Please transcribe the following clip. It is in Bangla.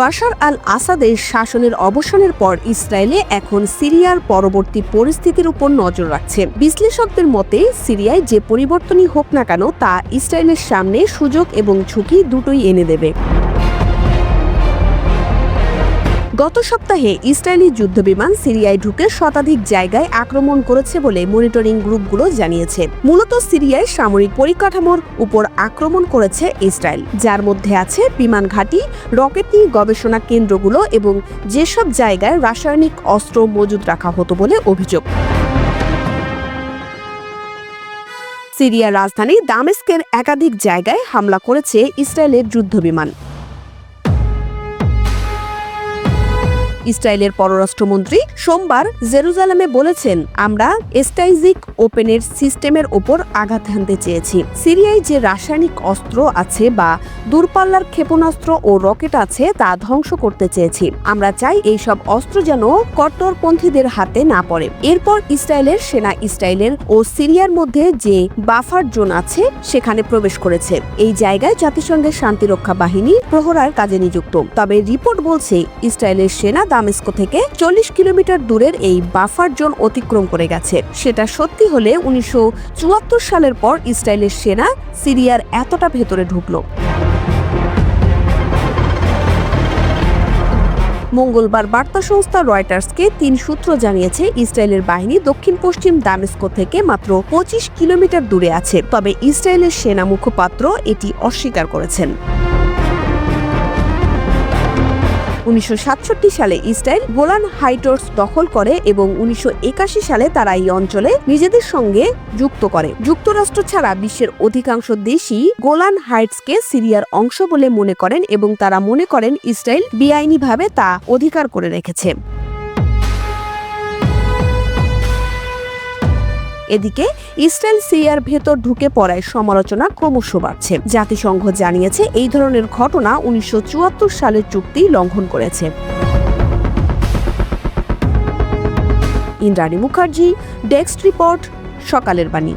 বাশার আল আসাদের শাসনের অবসানের পর ইসরায়েলে এখন সিরিয়ার পরবর্তী পরিস্থিতির উপর নজর রাখছে। বিশ্লেষকদের মতে, সিরিয়ায় যে পরিবর্তনই হোক না কেন, তা ইসরায়েলের সামনে সুযোগ এবং ঝুঁকি দুটোই এনে দেবে। গত সপ্তাহে ইসরায়েলি যুদ্ধবিমান সিরিয়ায় ঢুকে শতাধিক জায়গায় আক্রমণ করেছে বলে মনিটরিং গ্রুপগুলো জানিয়েছে। মূলত সিরিয়ায় সামরিক পরিকাঠামোর উপর আক্রমণ করেছে ইসরায়েল, যার মধ্যে আছে বিমান ঘাঁটি, রকেট নিয়ে গবেষণা কেন্দ্রগুলো এবং যেসব জায়গায় রাসায়নিক অস্ত্র মজুদ রাখা হতো বলে অভিযোগ। সিরিয়ার রাজধানী দামেস্কের একাধিক জায়গায় হামলা করেছে ইসরায়েলের যুদ্ধবিমান। ইসরায়েলের পররাষ্ট্রমন্ত্রী সোমবার জেরুজালেমে বলেছেন, আমরা এস্টাইজিক ওপেনের সিস্টেমের ওপর আঘাত হানতে চেয়েছি। সিরিয়ায় যে রাসায়নিক অস্ত্র আছে বা দূরপাল্লার ক্ষেপণাস্ত্র ও রকেট আছে তা ধ্বংস করতে চেয়েছি। আমরা চাই এই সব অস্ত্র যেন কট্টরপন্থীদের হাতে না পড়ে। এরপর ইসরায়েলের সেনা ইসরায়েলের ও সিরিয়ার মধ্যে যে বাফার জোন আছে, সেখানে প্রবেশ করেছে। এই জায়গায় জাতিসংঘের শান্তিরক্ষা বাহিনী প্রহরার কাজে নিযুক্ত। তবে রিপোর্ট বলছে, ইসরায়েলের সেনা দামেস্কো থেকে চল্লিশ কিলোমিটার দূরের এই বাফার জোন অতিক্রম করে গেছে। সেটা সত্যি হলে উনিশশো চুয়াত্তর সালের পর ইসরায়েলের সেনা সিরিয়ার এতটা ভেতরে ঢুকলো। মঙ্গলবার বার্তা সংস্থা রয়টার্সকে তিন সূত্র জানিয়েছে, ইসরায়েলের বাহিনী দক্ষিণ পশ্চিম দামেস্কো থেকে মাত্র পঁচিশ কিলোমিটার দূরে আছে। তবে ইসরায়েলের সেনা মুখপাত্র এটি অস্বীকার করেছেন। উনিশশো সাতষট্টি সালে ইসরায়েল গোলান হাইটোর্স দখল করে এবং উনিশশো একাশি সালে তারা এই অঞ্চলে নিজেদের সঙ্গে যুক্ত করে। যুক্তরাষ্ট্র ছাড়া বিশ্বের অধিকাংশ দেশই গোলান হাইটসকে সিরিয়ার অংশ বলে মনে করেন এবং তারা মনে করেন ইসরায়েল বেআইনিভাবে তা অধিকার করে রেখেছে। এদিকে ইসরায়েল সিরিয়ার ভেতর ঢুকে পড়ায় সমালোচনা ক্রমশ বাড়ছে। জাতিসংঘ জানিয়েছে এই ধরনের ঘটনা উনিশশো চুয়াত্তর সালের চুক্তি লঙ্ঘন করেছে। ইন্দ্রাণী মুখার্জি, ডেস্ক রিপোর্ট, সকালের বাণী।